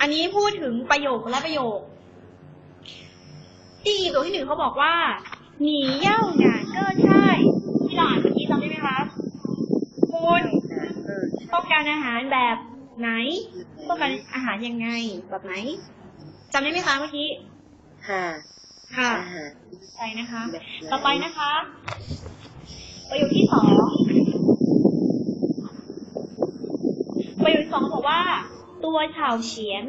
อันนี้พูดถึงประโยคและประโยคที่ตัวที่หนึ่งเขาบอกว่าหนีเย่าหนาเก้อใช่ที่หลานเมื่อกี้จำได้ไหมคะคุณเออต้องการอาหารแบบไหนต้องการอาหารยังไงแบบไหนจำได้ไหมคะเมื่อกี้ค่ะค่ะอาหารใช่นะคะแบบไหนต่อไปนะคะ ประโยคที่สองประโยคที่สองบอกว่า ตัวเฉาเฉียน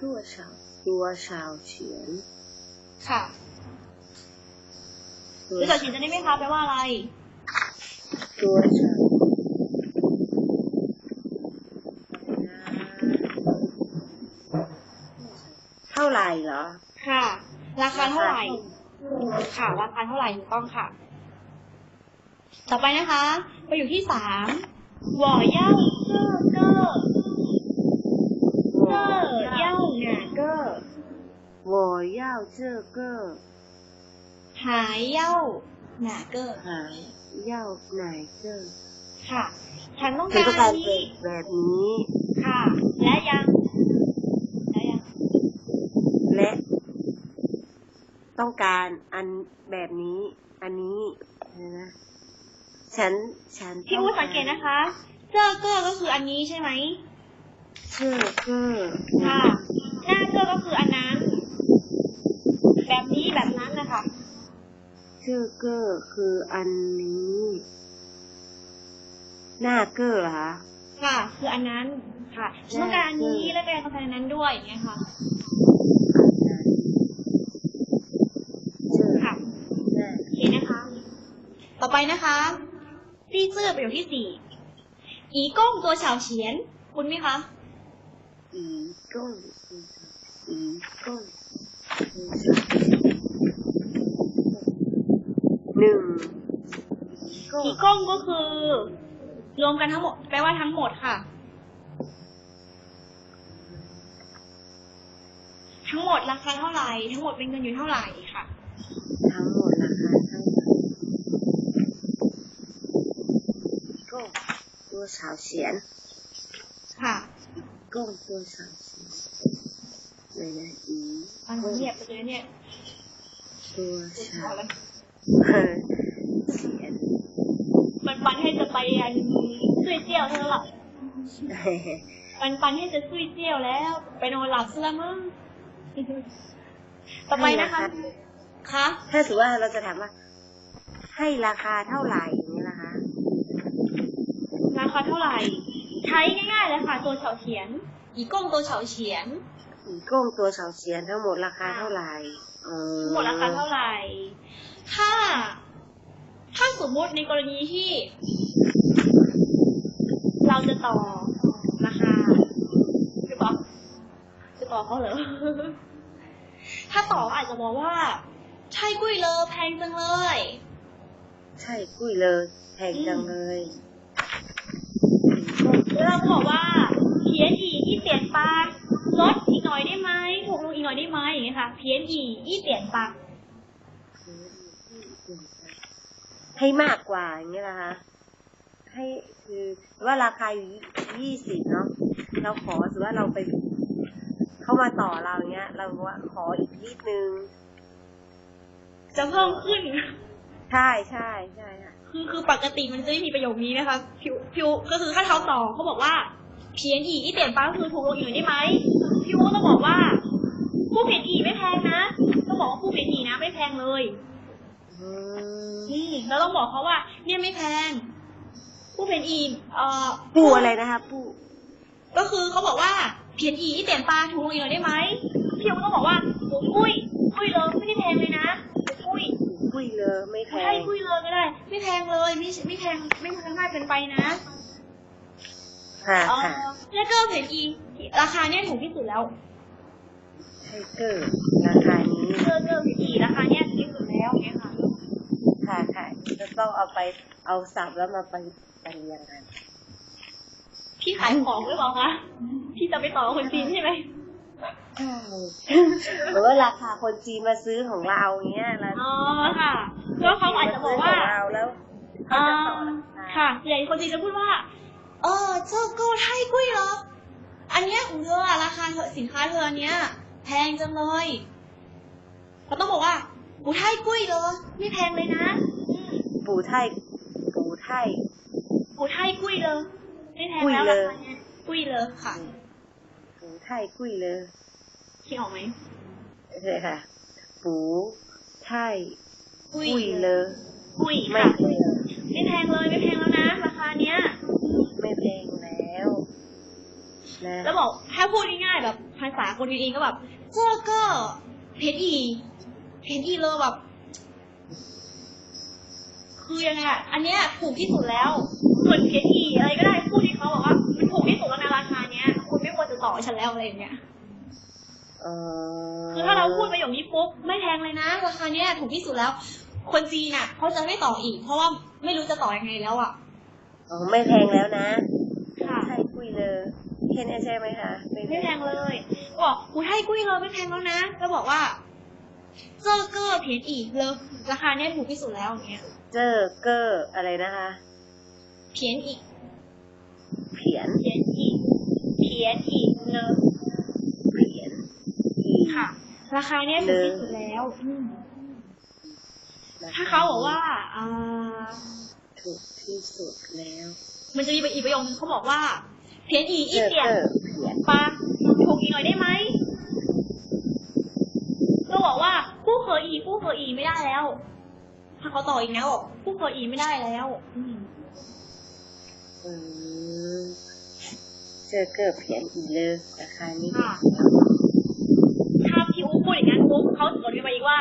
ตัวชาวตัวชาวเฉียน ค่ะตัวตัวเฉาเฉียนจะได้ไหมคะแปลว่าอะไร ตัวชาวเท่าไหร่เหรอ ค่ะ ราคาเท่าไหร่ ค่ะ ราคาเท่าไหร่ถูกต้องค่ะ ต่อไปนะคะประโยคที่สามหว่อเย่าเก้อเก้อเก้อเย่าหนาเก้อ我要这个 หายเย่าหนาเก้อ หาย要哪个 ค่ะ ฉันต้อง ฉัน การ ต้องการ อันนี้ แบบนี้ ค่ะ และยัง และยัง และ ต้องการอันแบบนี้ อันนี้นะ ฉัน ฉัน พี่อู๋สังเกตนะคะ เจอเกอร์ก็คืออันนี้ใช่ไหม เชื่อเกอร์ ค่ะ หน้าเกอร์ก็คืออันนั้น แบบนี้แบบนั้นนะคะเชื่อเกอร์คืออันนี้ หน้าเกอร์เหรอคะค่ะ คืออันนั้นค่ะฉันต้องการอันนี้แล้วก็ต้องการอันนั้นด้วยอย่างเงี้ยค่ะเชื่อค่ะหน้าโอเคนะคะ ต่อไปนะคะซี่เสื้อประโยคที่สี่อีก้งตัวเฉาเฉียน คุณไหมคะอีก้งอีก้ง หนึ่งก้งอีก้งก็คือ รวมกันทั้งหมด แปลว่าทั้งหมดค่ะ ทั้งหมดราคาเท่าไหร่ ทั้งหมดเป็นเงินอยู่เท่าไหร่ค่ะ ทั้งหมดราคาเท่าไหร่ก้งตัวสาวเฉียน ค่ะก้งตัวสาวเฉียนเลยนะอีฟังเงียบไปเลยเนี่ย ตัวคุณสาพอว แล้วเฉียนมันปันให้จะไปอันซุยเจียวเธอหลับมันปันให้จะซุยเจียวแล้ว ไปนอนหลับซะละมึงต่อไปนะคะคะถ้าสมมติว่าเราจะถามว่า ให้ราคาเท่าไหร่อย่างนี้นะคะ ราคาเท่าไหร่ ใช้ง่ายๆเลยค่ะ ตัวเฉาเฉียน อีก้งตัวเฉาเฉียน อีก้งตัวสาวเฉียนทั้งหมดราคาเท่าไหร่เออทั้งหมดราคาเท่าไหร่ ถ้า ถ้าสมมุติในกรณีที่ เราจะต่อราคาหรือเปล่าจะต่อเขาเหรอ ถ้าต่ออาจจะบอกว่า ใช่กุ้ยเลยแพงจังเลย ใช่กุ้ยเลยแพงจังเลยแล้วเราก็บอกว่าเพียนอีอีเปลี่ยนปาลดอีกหน่อยได้ไหมถูกลงอีกหน่อยได้ไหมอย่างเงี้ยค่ะเพียนอีอีเปลี่ยนปา ให้มากกว่าอย่างนี้นะคะ ให้คือว่าราคาอยู่ยี่สิบเนาะเราขอสมมติว่าเราไปเข้ามาต่อเราอย่างเงี้ย เราบอกว่าขออีกนิดนึง จะเพิ่มขึ้น ใช่ใช่ใช่ค่ะคือคือปกติมันจะไม่มีประโยคนี้นะคะพิวพิวก็คือถ้าเขาต่อเขาบอกว่าเพียนอีอีเปลี่ยนปาก็คือถูกลงอีกหน่อยได้ไหมพิวก็ต้องบอกว่า ผู้เพียนอีไม่แพงนะต้องบอกว่าผู้เพียนอีนะไม่แพงเลย อืมอืมแล้วต้องบอกเขาว่า เนี่ยไม่แพงผู้เพียนอีเอ่อปูอะไรนะคะปูก็คือเขาบอกว่าเพียนอีที่เปลี่ยนปลาถูกลงอีกหน่อยได้ไหมพี่ก็ต้องบอกว่าโอ้กุ้ยกุ้ยเลยไม่ได้แพงเลยนะกุ้ยกุ้ยเลยไม่แพใช่งกุ้ยเลยก็ได้ ไม่แพงเลยไม่ไม่แพงไม่แพงมากเกินไปนะค่ะเออค่ะแล้วก็เพียนอีราคาเนี่ยถูกที่สุดแล้วไทเกอร์ราคานี้เจอเจอเพียนอีราคาเนี่ยถูกที่สุดแล้วเนี่ยค่ะ ค่ะค่ะจะ ต้องเอาไปเอาสับแล้วมาไปไปเรียงกันพี่ขายของหรือเปล่าคะพี่จะไปต่อกับคนจีนใช่ไหมใช่หรือว่าราคาคนจีนมาซื้อของเราเงี้ยแล้วอ๋อค่ะก็เขาอาจจะบอกว่าซื้ขงเราแล้วเขาอ่าจะต่อราคาค่ะใหญ่คนจีนจะพูดว่า เออเจ้าก็ไทยกุ้ยเหรออัอันเนี้ยของเธออะราคาเธอสินค้าเธออันเนี้ยแพงจังเลยเราต้องบอกว่ากูไทยกุ้ยเลยไม่แพงเลยนะ ปูไทยปูไทยกูไทยกุ้ยเลยไม่แพงกุ้ยแล้วเลรายคาเนี้ยกุ้ยเลยค่ะปูไทยกุ้ยเลยคิดออกไหมใช่ค่ะ ปูไทยกุ้ยกุ้ยเลยกุ้ยไม่ค่ะแพงไม่แพงเลยไม่แพงแล้วนะราคาเนี้ย ไม่แพงแล้วนะแล้วบอกถ้าพูดง่ายๆแบบภาษาคนจีนก็แบบเจ้อก็เพนอีเพนอีเลยแบบ คือยังไงอะอันเนี้ยถูกที่สุดแล้วเหมือนเพนอีอะไรก็ได้พูดที่เขาบอกว่ามันถูกที่สุดแล้วในราคาเนี้ยคุณไม่ควรจะต่อฉันแล้วอะไรอย่างเงี้ยเอ่อคือถ้าเราพูดประโยคนี้ปุ๊บไม่แพงเลยนะราคาเนี้ยถูกที่สุดแล้ว คนจีนอะเขาจะไม่ต่ออีก เพราะว่าไม่รู้จะต่อยังไงแล้วอะอ๋อไม่แพงแล้วนะค่ะไทยกุ้ยเลยแค่นี้ใช่ไหมคะไม่แพงเลยบอกกูให้กุ้ยเลยไม่แพงแล้วนะแล้วบอกว่าเจอเกอร์เพียนอีกเลยราคาเนี้ยถูกที่สุดแล้วอย่างเงี้ย เจอเกอร์อะไรนะคะ เพียนอีก เพียน เพียนอีก เพียนอีกเลยเพียนอีค่ะ ราคาเนี้ยถูกที่สุดแล้วอืมถ้าเขาบอกว่าอ่าถูกที่สุดแล้ว มันจะมีอีกประโยคนึงเขาบอกว่า เพียนอีอีเตียนเจอเพียนปาถูกอีกหน่อยได้ไหมก็บอกว่าคู่เคยอีคู่เคยอีไม่ได้แล้ว ถ้าเขาต่ออีกนะบอกคู่เคยอีไม่ได้แล้วอืมอืมเจอเกอร์เพียนอีเลยราคานี้ค่ะถ้าพี่อูพูดอย่างนั้นปุ๊บเขาสวนกันไปอีกว่า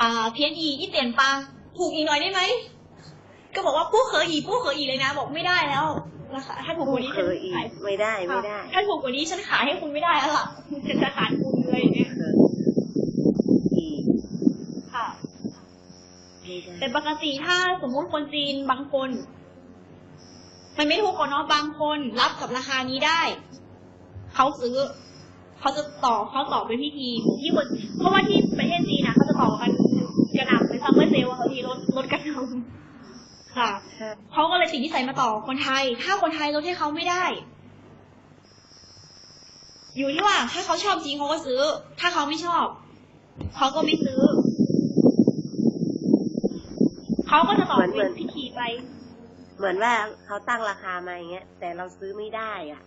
อ่า เพียนอีอีเตียนปาถูกอีกหน่อยได้ไหมก็บอกว่าผู้เคยอีผู้เคยอีเลยนะ บอกไม่ได้แล้วนะคะถ้าถูกกว่านี้เคฉันยอีขายไม่ได้ไม่ได้ ถ้าถูกกว่านี้ฉันขายให้คุณไม่ได้แล้วล่ะฉันจะขาดคุณเลยเนี่ย เคยอี ค่ะ ไม่ได้ แต่ปกติถ้าสมมุติคนจีนบางคน มันไม่ถูกคนเนาะบางคนรับกับราคานี้ได้ เขาซื้อ เขาจะต่อเขาต่อเป็นพิธีที่คนเพราะว่าที่ประเทศจีนนะเขาจะต่อกันกระหน่ำเป็นซัมเมอร์เซลล์อะบางทีลดลดกระหน่ำค่ะใช่เขาก็เลยติดนิสัยมาต่อคนไทย ถ้าคนไทยลดให้เขาไม่ได้ อยู่ที่ว่าถ้าเขาชอบจริงเขาก็ซื้อ ถ้าเขาไม่ชอบเขาก็ไม่ซื้อ เขาก็จะต่อเป็นพิธีไป เหมือนว่าเขาตั้งราคามาอย่างเงี้ย แต่เราซื้อไม่ได้อะ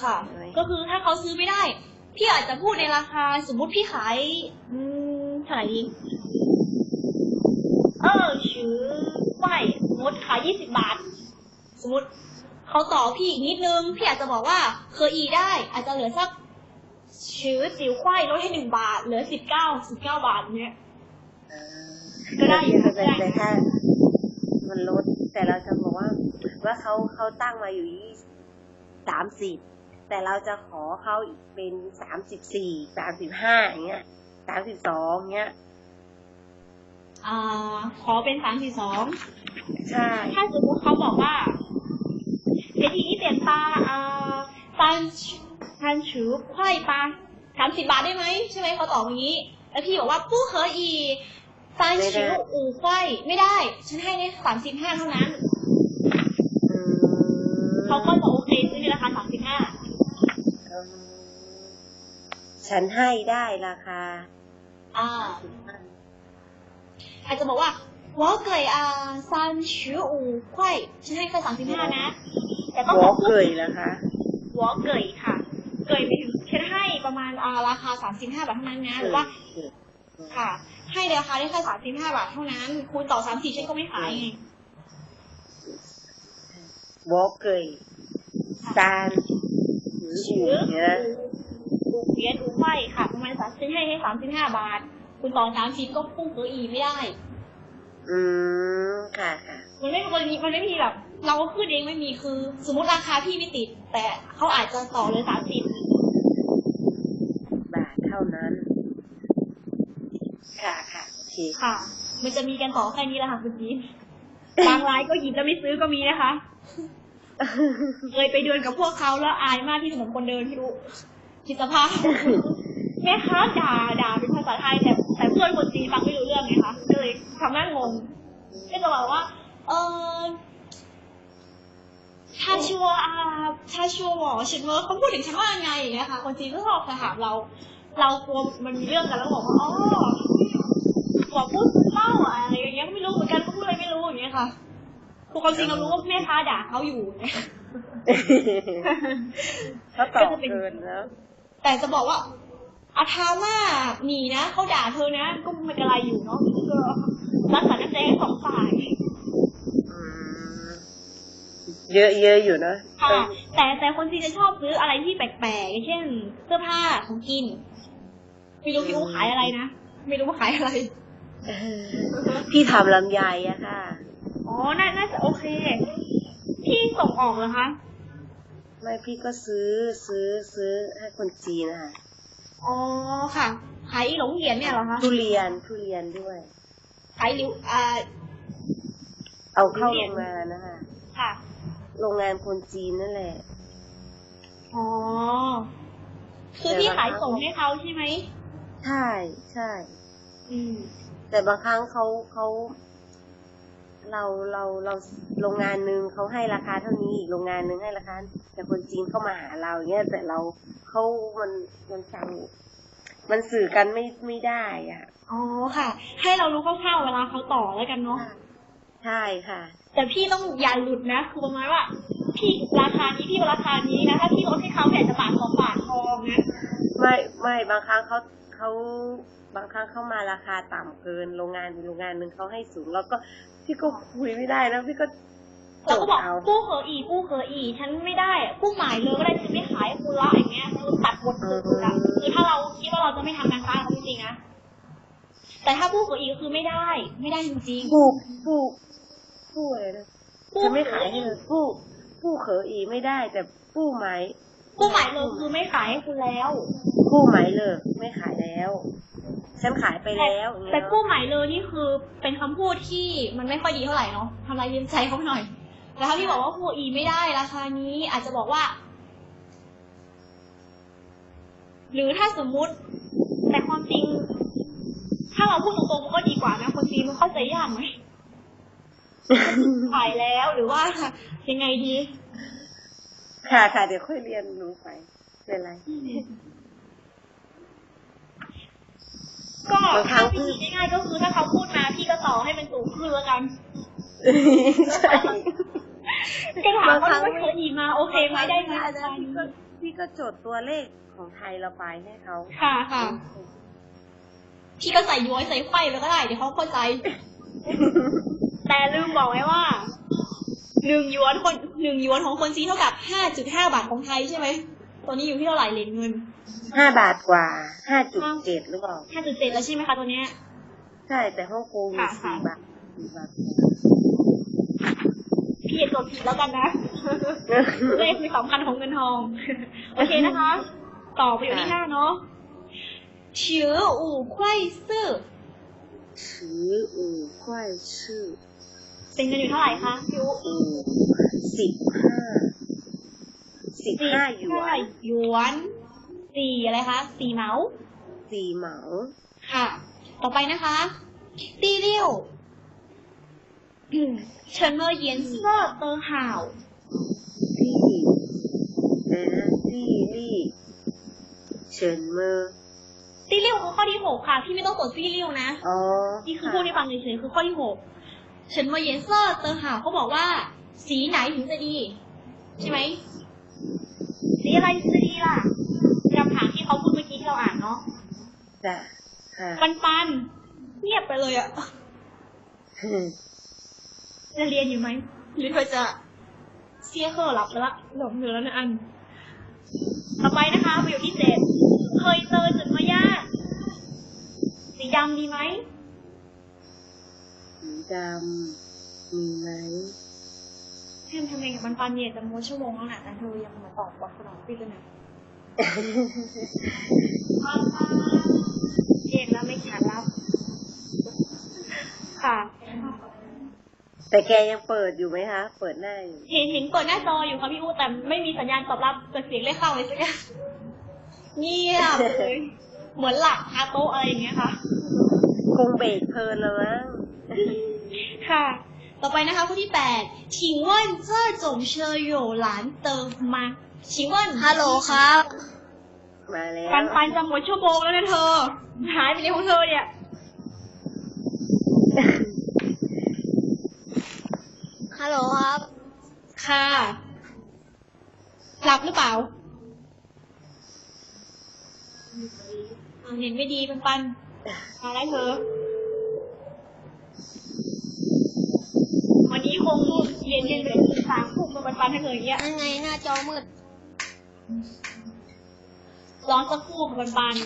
ค่ะใช่ไหมก็คือถ้าเขาซื้อไม่ได้ พี่อาจจะพูดในราคาสมมุติพี่ขาย อืมเท่าไหร่ดีเออชื่อไหวสมมติขายยี่สิบบาท สมมติเขาต่อพี่อีกนิดนึง พี่อาจจะบอกว่า เคยอีได้ อาจจะเหลือสักชื่อจิ๋วควายลดให้หนึ่งบาท เหลือสิบเก้าสิบเก้าบาทเนี้ย ก็ได้อยู่ค่ะแต่ได้แต่ถ้ามันลด แต่เราจะบอกว่า ว่าเขาเขาตั้งมาอยู่ยี่สามสิบแต่เราจะขอเขาอีกเป็นสามสิบสี่สามสิบห้าอย่างเงี้ยสามสิบสองเงี้ยอ่าขอเป็นสามสี่สองใช่ถ้าสมมติเขาบอกว่าเดี๋ยวทีนี้เปลี่ยนปลาอ่าซันซันชือควายปลาสามสิบบาทได้ไหมใช่ไหมเขาตอบอย่างนี้ แล้วพี่บอกว่าผู้เคยอี ซันชืออูควายไม่ได้ ฉันให้ได้สามสิบห้าเท่านั้น อืม เขาก็จะโอเคซื้อในราคาสามสิบห้า อืมฉันให้ได้ราคา อ่า อาจจะบอกว่า我给啊三十五块ฉันให้แค่สามสิบห้านะ แต่ต้อง หั บ ว อก เกยนะคะ หัวเกยค่ะ เกยไปถึงฉันให้ประมาณอ่าราคาสามสิบห้าบาทเท่านั้นนะ หรือว่า ค่ะ ให้ในราคาได้แค่สามสิบห้าบาทเท่านั้น คูณต่อสามสี่ฉันก็ไม่ขายไงหัวเกยซานชือเนี่ยนะอูเปียนอูไฟค่ะ ประมาณสามฉันให้ให้สามสิบห้าบาท คุณต่อสามสิบก็พุ่งเืออีไม่ได้ อืมค่ะค่ะ มันไม่มันมันไม่มีแบบ เราก็ขึ้นเองไม่มีคือ สมมติราคาพี่ไม่ติด แต่เขาอาจจะต่อเลยสามสิบบาทเท่านั้น ค่ะ ค่ะโอเคค่ะ มันจะมีกันต่อแค่นี้แหละค่ะคุณจีนบางรายก็หยิบแล้วไม่ซื้อก็มีนะคะ เคยไปเดินกับพวกเขาแล้วอายมากที่ถนนคนเดินที่รู้คิดสภาพแม่ค้าด่าด่าเป็นภาษาไทยแต่แต่เพื่อนคนจีนฟังไม่รู้เรื่องไงคะก็เลยทำหน้างงก็จะบอกว่า เออถ้าชัวร์อ่าถ้าชัวร์บอกฉันว่าเขาพูดถึงฉันว่ายังไงอย่างเงี้ยค่ะคนจีนก็ชอบถามเรา เรากลัวมันมีเรื่องกันแล้วบอกว่าอ๋อ คือความจริงเรารู้ว่าแม่ค้าด่าเขาอยู่เขาตอบเกินแล้ว แต่จะบอกว่าอาทาว่าหนีนะเขาด่าเธอนะก็ไม่เป็นไรอยู่เนาะก็รักษาน้ำใจให้สองฝ่ายอืมเยอะเยอะอยู่นะค่ะแต่แต่คนจีนจะชอบซื้ออะไรที่แปลกๆอย่างเช่น เสื้อผ้าของกินไม่รู้พี่อูขายอะไรนะ ไม่รู้ว่าขายอะไรเออพี่ทำลำไยอะค่ะ อ๋อน่าน่าจะโอเค พี่ส่งออกเหรอคะ ไม่พี่ก็ซื้อซื้อซื้อให้คนจีนนะคะอ๋อค่ะ ขายอีหลงเหรียญเนี่ยเหรอคะ ทุเรียนทุเรียนด้วย ขายริวอ่า เอาเข้าทุเรีโรยนงงานนะคะค่ะ โรงงานคนจีนนั่นแหละ อ๋อ คือพี่ขายส่งให้เขาใช่ไหม ใช่ใช่ อืม แต่บางครั้งเขาเขา เราเราเราโรงงานหนึ่งเขาให้ราคาเท่านี้อีกโรงงานหนึ่งให้ราคาแต่คนจีนเข้ามาหาเราเงี้ยแต่เราเขามันมันฟังมันสื่อกันไม่ไม่ได้อะอ๋อค่ะ ให้เรารู้คร่าวๆเวลาเขาต่อแล้วกันเนาะใช่ค่ะ แต่พี่ต้องอย่าหลุดนะคือประมาณว่า พี่ราคานี้พี่ราคานี้นะถ้าพี่ลดให้เขาเนี่ยจะบาทสองบาททองนะไม่ไม่บางครั้งเขาเขา บางครั้งเขามาราคาต่ำเกิน โรงงานโรงงานหนึ่งเขาให้สูง แล้วก็พี่ก็คุยไม่ได้นะพี่ก็เราก็บอกเอากู้เหอะอีกู้เหอะอี ฉันไม่ได้อะกู้หมายเลยก็ได้ฉันไม่ขายให้คุณละอย่างเงี้ยคือตัดบทสุดๆอะคือถ้าเราคิดว่าเราจะไม่ทำงานค้าเขาจริงๆนะแต่ถ้ากู้เหอะอีก็คือไม่ได้ ไม่ได้จริงผู้ผู้ผู้อะไรนะๆกู้จะไม่ขายให้เลยผู้ผู้เขออีไม่ได้ แต่ผู้ไหมกู้หมายเลยคือไม่ขายให้คุณแล้วผู้ไหมเลิกไม่ขายแล้ว ฉันขายไปแล้วอย่างเงี้ยแต่กู้หมายเลยนี่คือเป็นคำพูดที่มันไม่ค่อยดีเท่าไหร่เนาะทำลายเย็นใจเขาหน่อยแต่ถ้าพี่บอกว่ากู้อีไม่ได้ราคานี้ อาจจะบอกว่า หรือถ้าสมมุติ แต่ความจริง ถ้าเราพูดตรงๆมันก็ดีกว่านะคนจีนมันเข้าใจยากไหมขายแล้วหรือว่ายังไงดี ค่ะค่ะเดี๋ยวค่อยเรียนรู้ไปเป็นไร ก็บางครั้ถ้างวิธีง่ายๆก็คือถ้าเขาพูดมาพี่ก็ต่อให้เป็นสูงขึ้นแล้วกันใช่ก็ถามบางครั้ว่างไม่เคยอีกมา โอเคไหมได้ไหมอาจารย์พี่ก็พี่ก็จดตัวเลขของไทยเราไปให้เขาค่ะค่ะพี่ก็ใส่ย้อยใส่ไข่ไปก็ได้เดี๋ยวเขาเข้าใจ แต่ลืมบอกไว้ว่าหนึ่งหยวนคนหนึ่งหยวนของคนจีนเท่ากับห้าจุดห้าบาทของไทยใช่ไหมตัวนี้อยู่ที่เท่าไหร่เหรียญเงิน ห้าบาทกว่าห้าจุดเจ็ดหรือเปล่าห้าจุดเจ็ดแล้วใช่ไหมคะตัวเนี้ย ใช่แต่ฮ่องกงมีค่ะสี่ค่ะบาทสี่บาทพี่อย่าจดผิดแล้วกันนะเลขคือสำคัญของเงินทอง โอเคนะคะ ต่อไปอยู่ที่ห้าเนาะถืออู่ไขว้ซื่อถืออู่ควายชื่อเป็นเงินอยู่เท่าไหร่คะพี่อู๋อู่สิบห้าสิบห้าหยวนหยวน สี่อะไรคะสี่เหมาสี่เหมาค่ะ ต่อไปนะคะตีเลี้ยวอืมเฉินเมอเยียนเซอร์เตอร์ห่าวที่เอ่นะที่ลี่เฉินเมอตีเลี้ยวคือข้อที่หกค่ะ พี่ไม่ต้องกดตีเลี้ยวนะอ๋อนี่คือพูดให้ฟังเฉยๆคือข้อที่หกเฉินเมอเยียนเซอร์เตอร์ห่าวเขาบอกว่า สีไหนถึงจะดี ใช่ไหมสีอะไรถึงจะดีล่ะ จ้ะค่ะปันปันเงียบไปเลยอะจะเรียนอยู่ไหมหรือเธอจะเสียเคอร์หลับไปละหลงเหลือแล้วนะอัน ต่อไปนะคะประโยคที่เจ็ดเคยเจอจุดมายากสีดำดีไหมสีดำมีไหมแทมทำไมกับมันปันเนี่ยจะโมชั่วโมงแล้วนะแต่เธอยังมาตอบวัดขนมพี่เลยนะปันปัน เรียนแล้วไม่ขานรับ ค่ะ แต่แกยังเปิดอยู่ไหมคะ เปิดหน้าอยู่ เห็นเห็นเปิดหน้าจออยู่ค่ะพี่อู้แต่ไม่มีสัญญาณตอบรับแต่เสียงเลขเข้าเลยสักอย่างเงียบเลย เหมือนหลับคาโต๊ะอะไรอย่างเงี้ยค่ะ คงเบรกเพลินแล้วมั้ง ค่ะ ต่อไปนะคะข้อที่แปด请问这种车有蓝灯吗请问 ฮัลโหลครับ มาแล้วปันปันจะหมดชั่วโมงแล้วนะเธอ หายไปในของเธอเนี่ยฮัลโหลครับ ค่ะ หลับหรือเปล่าอะเห็นไม่ดีปันปันมาได้เธอ วันนี้คงเรียนกันเป็นสามทุ่มมาปันปันให้เลยอย่างเงี้ยยังไงหน้าจอมืด ร้องสักครู่ปันปัน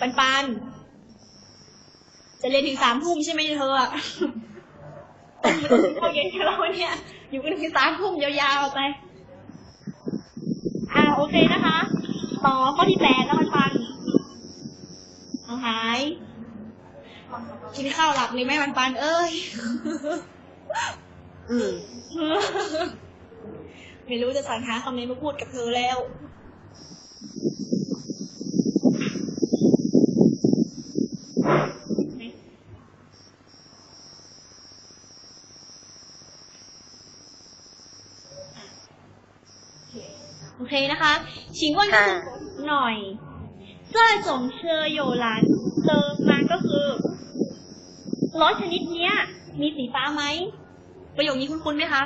ปันปันจะเรียนถึงสามทุ่มใช่ไหมเธออะต้องมาถึงข้าวเย็นกับเราเนี่ย อยู่กันถึงสามทุ่มยาวๆไป อ่าโอเคนะคะ ต่อข้อที่แปดแล้วปันปันเอาหาย กินข้าวหลับเลยไหมปันปัน เอ้ย อืม ไม่รู้จะสรรหาคำไหนมาพูดกับเธอแล้ว โอเคนะคะชิงว่าก็คือหน่อย这种车有蓝灯吗ก็คือ รถชนิดเนี้ย มีสีฟ้าไหม ประโยคนี้คุ้นๆไหมคะ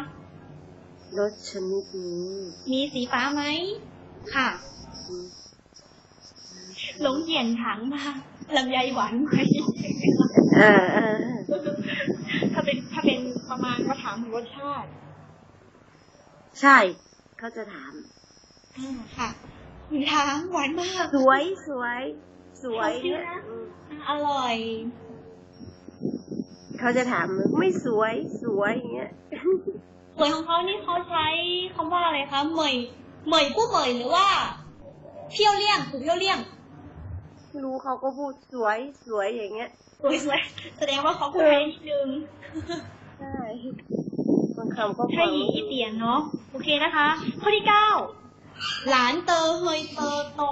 รถชนิดนี้ มีสีฟ้าไหม ค่ะอืมหลงเหยียนถังมาลำไยหวานไหมอ่าอ่าถ้าเป็นถ้าเป็นประมาณก็ถามถึงรสชาติ ใช่ เขาจะถามอ่าค่ะมีทางหวานมาก สวยสวย สวยเขาชื่อนะอืมอร่อย เขาจะถามไม่สวยสวยอย่างเงี้ยสวยของเขานี่เขาใช้คำว่าอะไรคะเหมยเหมยผู้เหมยหรือว่าเพี้ยวเลี่ยงถูกเพี้ยวเลี่ยงรู้เขาก็พูดสวยสวยอย่างเงี้ยสวยสวยแสดงว่าเขาพูดไทยนิดนึงใช่บางคำก็ใช่หญิงอีเตียนเนาะโอเคนะคะ ข้อที่เก้าหลานเตอเฮยเตอโต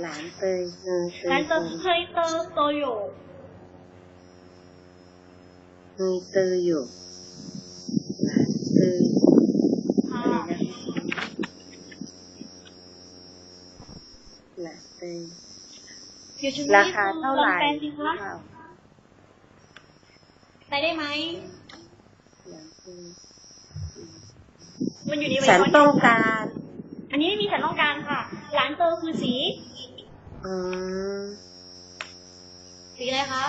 หลานเตยเออเตหลายนเตอเตยเฮยเตอโตโย เตยเตยอยู่หลานเตยค่ะอะไรนะหลานเตยเดี๋ยวชุดรานี้คาเท่าไหร่ลองแปลสิคะไปได้ไหมหลานเตยมันอยู่ในไวฉันท์ต้องการ อันนี้ไม่มีฉันต้องการค่ะหลานเตอคือสี อืมสีอะไรคะ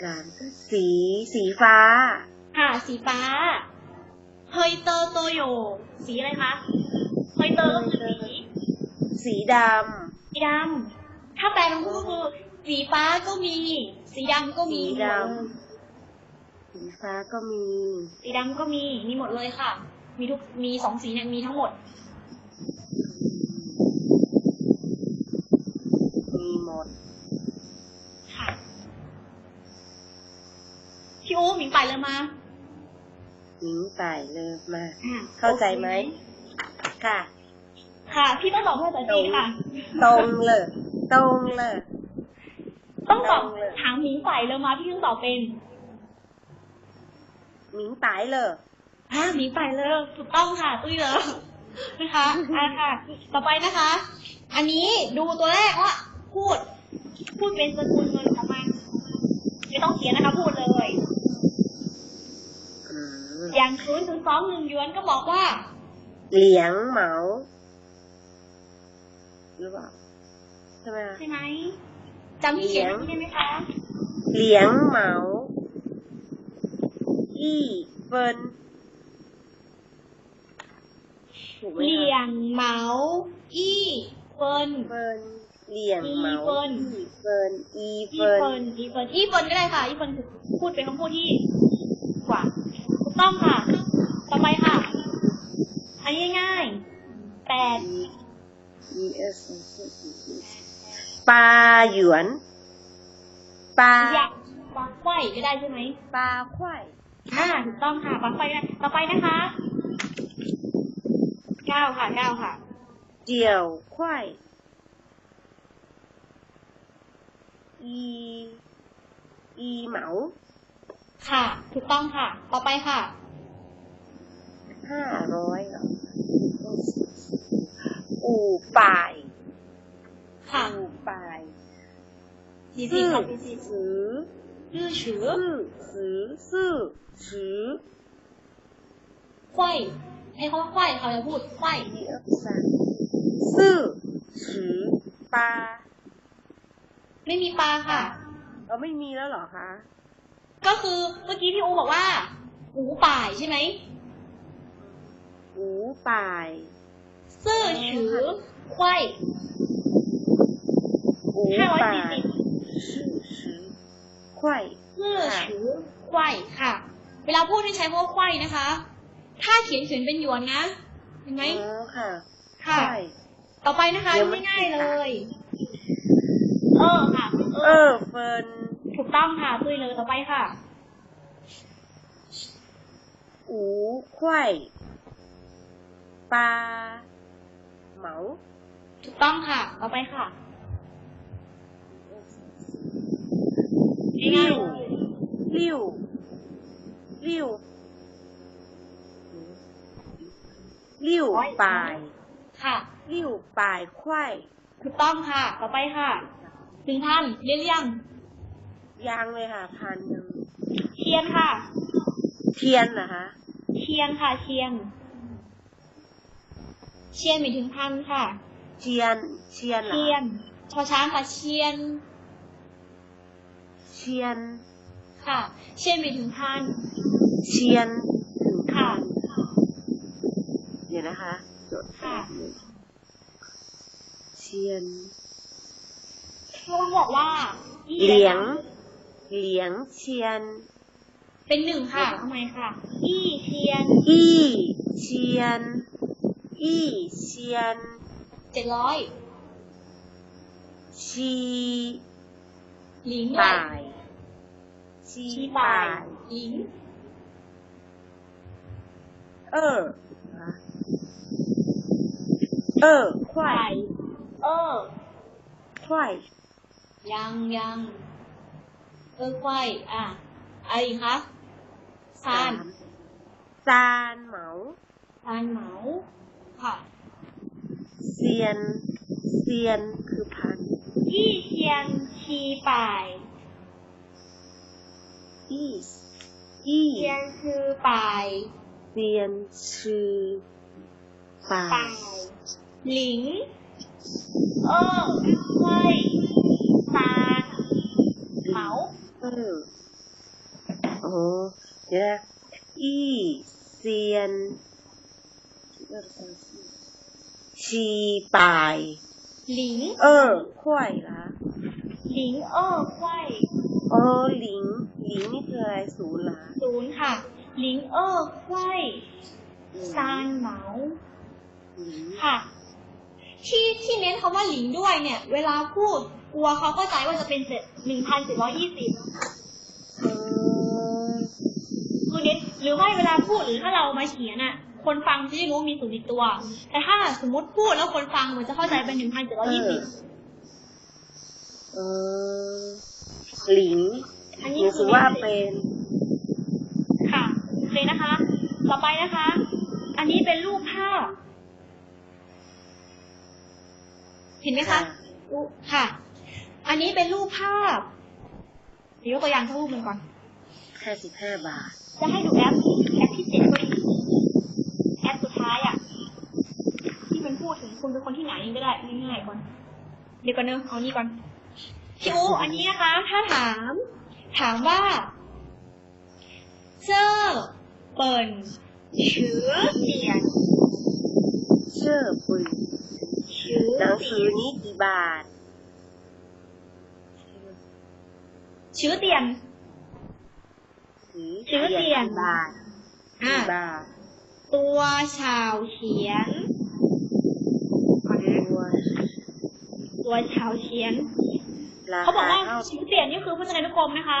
หลานเตยสีสีฟ้า ค่ะ สีฟ้า เฮยเตอร์โตโย สีอะไรคะ เฮยเตอร์ก็คือสี สีดสีดำถ้าแปลตรงก็คือ สีฟ้าก็มี สีดำก็ำมี สีดำสีฟ้าก็มี สีดำก็มี มีหมดเลยค่ะ มีทุก มีสองสีเนี่ยมีทั้งหมด มีหมด ค่ะ พี่อู๋ หมิงไปเลยมาหญิงไต่เลยมาอะเข้าใจไหม ค่ะ ค่ะ พี่ต้องตอบภาษาจีนค่ะ ตรงเลย ตรงเลย ต้องตอบตรงเลยถามหมิงไปเลยมา พี่ต้องตอบเป็น หมิงไต่เลยอ่าหมีไปเลยถูกต้องค่ะ ตุ้ยเลยนะคะอ่าค่ะ ต่อไปนะคะ อันนี้ดูตัวแรกว่า พูด พูดเป็นสกุลเงินของมันไม่ต้องเขียนนะคะ พูดเลย อืมอย่างศูนย์ถึงสองหนึ่งหยวนก็บอกว่า เหลียงเหมาหรือเปล่าใช่ไหมคะใช่ไหมจำที่เขียนไว้ได้ไหมคะเหลียงเหมาอี้เฟินถูกไหมเหลี่ยคะงเหมาอี้เฟินเฟินเหลียงเหมาอีเฟินอี้เฟินอีอีเฟินเฟินอีเฟินอีเฟินก็ได้ค่ะอีเฟินคือพูดเป็นคำพูดที่กว่าถูก ต้องค่ะ ต่อไปค่ะ อันนี้ง่ายๆแปด E S ปลาหยวน ปลาอยากปลาไข่ก็ได้ใช่ไหมปลาควายอ่าถูกต้องค่ะต่อไปนะต่อไปนะคะเก้าค่ะเก้าค่ะ เจียวควายอี อีเหมา ค่ะ ถูกต้องค่ะ ต่อไปค่ะ ห้าร้อยอู่ป่ายค่ะอู่ป่ายซื้อซื้อซื่อซื้อซื่อจื้อไขว้ไอ้เขาไขว้เขาจะพูดไขว้ซื่อซื้อปลาไม่มีปลาค่ะเราไม่มีแล้วหรอคะ ก็คือเมื่อกี้พี่อูบอกว่าหูป่ายใช่ไหมหูป่ายเสื้อฉือไขว้ห้าร้อยสี่สิบไขว้ซื่อฉือไขว้ค่ะ เวลาพูดให้ใช้คำว่าไขว้นะคะ ถ้าเขียนเขียนเป็นหยวนนะ เห็นไหมค่ะ ค่ะ ต่อไปนะคะง่ายๆเลย เออค่ะ เออเฟิร์น ถูกต้องค่ะตุยเลยต่อไปค่ะอูควายปลาเหมาถูกต้องค่ะ ต่อไปค่ะง่ายๆเลยลิ้วลิ้วลิ้วปลาย ค่ะลิ้วปลายควายถูกต้องค่ะ ต่อไปค่ะหนึ่งพันเรียนหรือยัง ยางเลยค่ะ พันหนึ่งเทียนค่ะ เทียนเหรอคะเทียนค่ะเทียน เชียนหมายถึงพันค่ะ เทียน เทียนเหรอเทียนชอช้างค่ะเชียน เทียน ค่ะ เชียนหมายถึงพันเทียนถึงค่ะ เดี๋ยวนะคะจดค่ะ เทียนเขาบอกว่า เหลียง เหลียงเทียน เป็นหนึ่งค่ะทำไมค่ะ อี้เทียน อี้เทียน อี้เทียน เจ็ดร้อย ชีหลิงป่าย ชีชีป่าป่ายยหลิงเออเออควาไข่ยเออควายยังยัง เออควายอะอะไรอีกคะซานซานเหมาซานเหมา ค่ะเซียนเซียนคือพันยี่เทียนชีป่ายอี้อี้เทียนคือป่ายเซียนชื่อป่าป่ายหลิงเออควายซานเหมา โอ้เดี๋ยวนะอี้เซียนชีป่ายหลิงเออควายละหลิงเออควายอ๋อหลิงหลิงนี่คืออะไรศูนย์ละศูนย์ค่ะหลิงเออควายซานเหมาหลิงค่ะ ที่ที่เน้นคำว่าหลิงด้วยเนี่ย เวลาพูด กลัวเขาเข้าใจว่าจะเป็นเจ็ดหนึ่งพันเจ็ดร้อยยี่สิบเออคือเน้นหรือไม่เวลาพูดหรือถ้าเรามาเขียนอะ คนฟังจะได้รู้ว่ามีศูนย์ติดตัว แต่ถ้าสมมติพูดแล้วคนฟังมันจะเข้าใจเป็นหนึ่งพันเจ็ดร้อยยี่สิบเออหลิงอันหนี้นูคืคืออว่าเป็น ค่ะโอเคนะคะ ต่อไปนะคะ อันนี้เป็นรูปภาพ เห็นไหมคะรูปค่ะ อันนี้เป็นรูปภาพเดี๋ยวยกตัวอย่างสักรูปหนึ่งก่อนห้าสิบห้าบาท จะให้ดูแอปแอปที่เจ็ดพอดีแอปสุดท้ายอะ ที่มันพูดถึงคุณเป็นคนที่ไหนก็ได้ง่ายๆก่อน เดี๋ยวก่อนเนอะเอานี่ก่อนพี่อูอันนี้นะคะ ถ้าถาม ถามว่า เจอเปิ่นชื่อเสียนเชื่อปุยชื่อหนังเสีสือยนนี้กี่บาท ชื่อเตียนสีชื่อเตียนกี่บาทอะกี่บาทตัวชาวเฉียนตัวตัวชาวเฉียนราเขาบอกคาว่าเท่าชื่อเตียนนี่คือพจนานุกรมนะคะ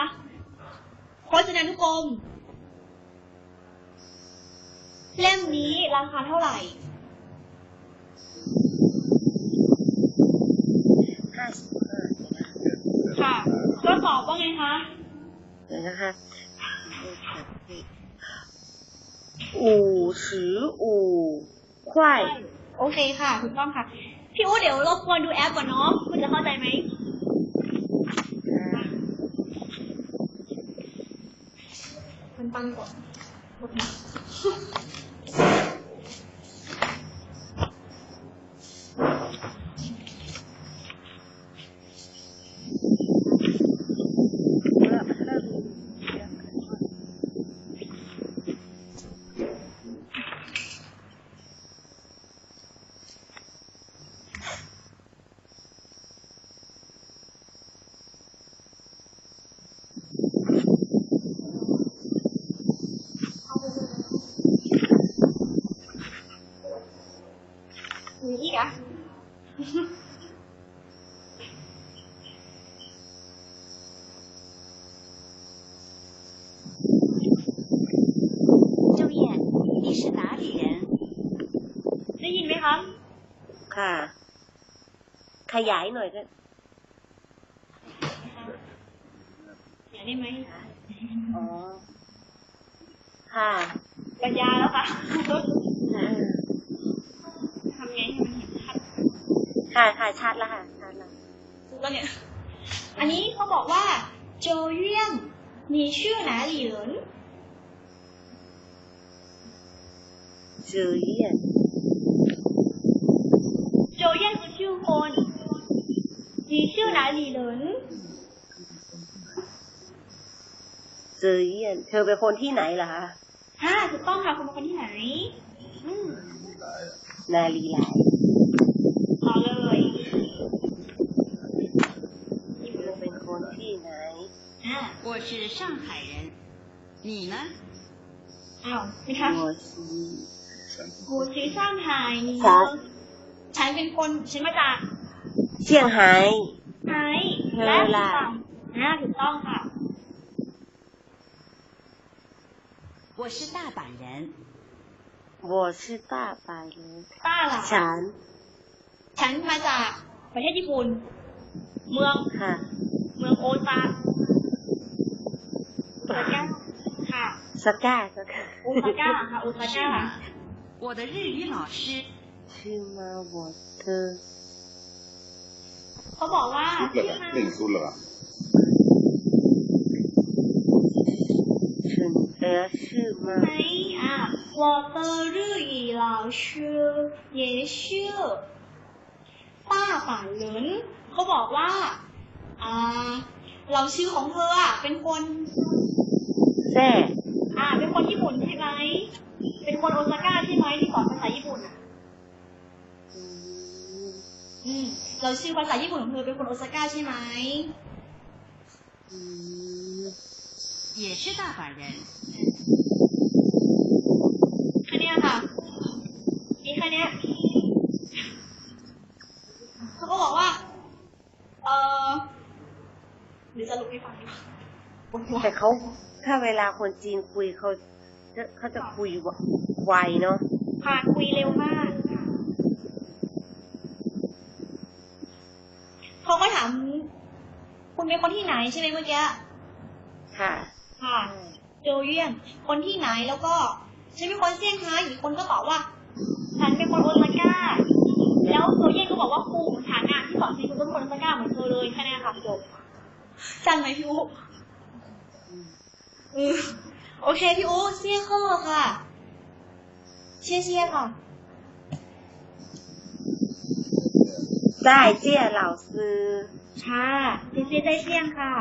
พจนานุกรมเล่มนี้ราคาเท่าไหร่ห้าสิบห้าค่ะก็ ตอบว่าไงคะเดี๋นะคะอู่สืออู่ควายโอเคค่ะถูกต้องค่ะ พี่อู๋เดี๋ยวรบกวนดูแอปก่อนเนาะคุณจะเข้าใจไหมมันปังกว่า ขยายหน่อยก็อยากได้ไหมอ๋อ ค่ะ ปัญญาแล้วค่ะทำไงให้มันเห็นชัด ค่ะค่ะชัดแล้วค่ะชัดแล้วถูกแล้วเนี่ย อันนี้เขาบอกว่าโจเยี่ยงมีชื่อหนาหลีเหรินเจอเยี่ยนโจเยี่ยงคือชื่อคน มีชื่อหนาหลีเหริน เจอเยี่ยน เธอเป็นคนที่ไหนเหรอคะ ฮ่าถูกต้องค่ะคุณเป็นคนที่ไหน อืม นาลีหลาย ต่อเลย เธอเป็นคนที่ไหน อ่า 我是上海人，你呢？ อ้าวไม่คะ หัวชี กูชื่อช่างไทยนี่ ครับ ฉันเป็นคนฉันมาจาก เชียงไฮ้ ไทย เธอ และ ล่ะ อ่าถูกต้องค่ะ 我是大阪人，我是大阪人 ต้าล่ะ ฉัน ฉันมาจากประเทศญี่ปุ่น เมือง ค่ะ เมืองโอซาโอซาก้าค่ะ สก้าสก้า โอซาก้าค่ะ โอซา 是 ก้า 吗？我的日语老师， ชื่อมา我的 เขาบอกว่า 输了吧？那你输了吧？选择是吗 ไหนอ่ะ我的日语老师也是ป้าป่านเหลินเขาบอกว่า อ่า เราชื่อของเธออ่ะ เป็นคน แซ่ อ่า เป็นคนญี่ปุ่นใช่ไหม เป็นคนโอซาก้าใช่ไหมที่สอนภาษาญี่ปุ่นอ่ะ อืม อืม เราชื่อภาษาญี่ปุ่นของเธอเป็นคนโอซาก้าใช่ไหม อืม 也是大阪人。 แค่เนี้ยค่ะ มีแค่เนี้ยเขาก็บอกว่า เออเดี๋ยวจะลุกให้ฟังดีกว่าปวดหัว แต่เขาถ้าเวลาคนจีนคุยเขาจะเขาจะคุยไวเนาะ ค่ะคุยเร็วมาก คุณเป็นคนที่ไหนใช่ไหมเมื่อกี้ ค่ะ ค่ะ โจเยี่ยน คนที่ไหนแล้วก็ฉันเป็นคนเซี่ยงไฮ้อีกคนก็ตอบว่า ฉันเป็นคนโอซาก้า แล้วโจเยี่ยนก็บอกว่าครูของฉันอะที่สอนซีคุณก็เป็นคนโอซาก้าเหมือนเธอเลยแค่นี้ค่ะจบจันไหมพี่อูอืมโอเคพี่อูเซี่ยเข้อค่ะ เชี่ยเชี่ยค่ะได้เจี้ยเหล่าซื้อ ค่ะเซี่ซี่ยใจเที่ยงค่ะ